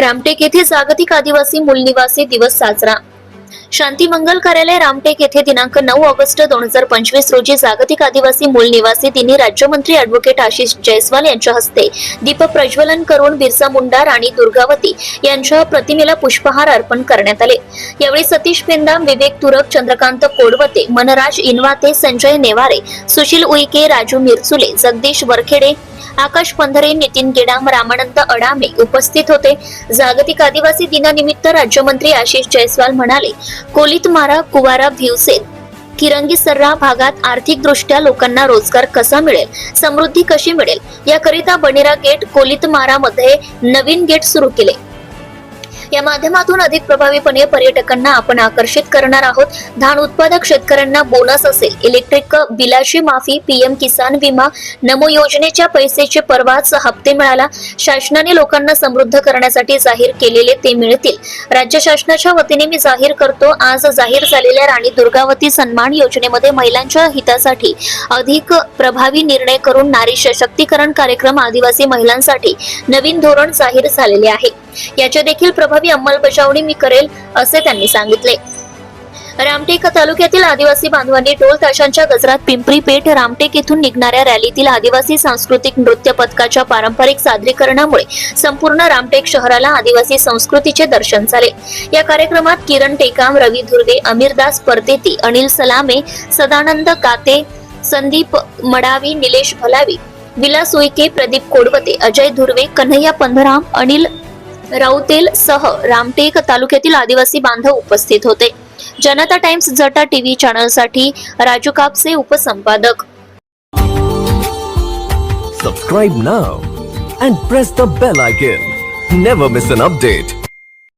रामटेक येथे जागतिक आदिवासी मूलनिवासी दिवस साजरा. शांती मंगल कार्यालय रामटेक येथे दिनांक नऊ ऑगस्ट दोन हजार पंचवीस रोजी जागतिक आदिवासी मूल निवासी दिनी राज्यमंत्री अॅडव्होकेट आशिष जयस्वाल यांच्या हस्ते दीप प्रज्वलन करून बिरसा मुंडा आणि दुर्गावती यांच्या प्रतिमेला पुष्पहार अर्पण करण्यात आले. यावेळी सतीश पेंदाम विवेक तुरक चंद्रकांत कोडवते मनराज इनवाते संजय नेवारे सुशील उईके राजू मिरचुले जगदीश वरखेडे आकाश पंधरे नितीन गेडाम रामानंद अडामे उपस्थित होते. जागतिक आदिवासी दिनानिमित्त राज्यमंत्री आशिष जयस्वाल म्हणाले कोलित मारा कुवारा भिवसेन. किरंगी सर्रा भागात आर्थिकदृष्ट्या लोकांना रोजगार कसा मिळेल? समृद्धी कशी मिळेल? याकरिता बनेरा गेट कोलित मध्ये नवीन गेट सुरू केले. या माध्यमातून अधिक प्रभावीपणे पर्यटकांना आपण आकर्षित करणार आहोत. धान उत्पादक शेतकऱ्यांना बोनस असेल. इलेक्ट्रिक बिलाची माफी पीएम किसान विमा नमो योजनेच्या पैसेचे परवाच हप्ते मिळाला. शासनाने लोकांना समृद्ध करण्यासाठी जाहीर केलेले ते मिळतील. राज्य शासनाच्या वतीने मी जाहीर करतो आज जाहीर झालेल्या राणी दुर्गावती सन्मान योजनेमध्ये महिलांच्या हितासाठी अधिक प्रभावी निर्णय करून नारी सशक्तीकरण कार्यक्रम आदिवासी महिलांसाठी नवीन धोरण जाहीर झालेले आहे. याचे देखील प्रभावी प्रभावी अंमलबजावणी मी करेल असे त्यांनी सांगितले. रामटेक तालुक्यातील आदिवासी बांधवांनी ढोल ताशांच्या गजरात पिंपरी पेठ रामटेक येथून निघणाऱ्या रॅलीतील आदिवासी सांस्कृतिक नृत्य पथकाच्या पारंपरिक सादरीकरणामुळे संपूर्ण रामटेक शहराला आदिवासी संस्कृतीचे दर्शन झाले. या कार्यक्रमात किरण टेकाम रवी धुर्वे अमीरदास परदेती अनिल सलामे सदानंद काते संदीप मडावी निलेश भलावी विलास उईके प्रदीप कोडवते अजय धुर्वे कन्हैया पंधराम अनिल राऊतेल सह रामटेक तालुक्यातील आदिवासी बांधव उपस्थित होते. जनता टाइम्स जटा टीव्ही चॅनलसाठी राजू कापसे उपसंपादक. Subscribe now and press the bell icon never miss an update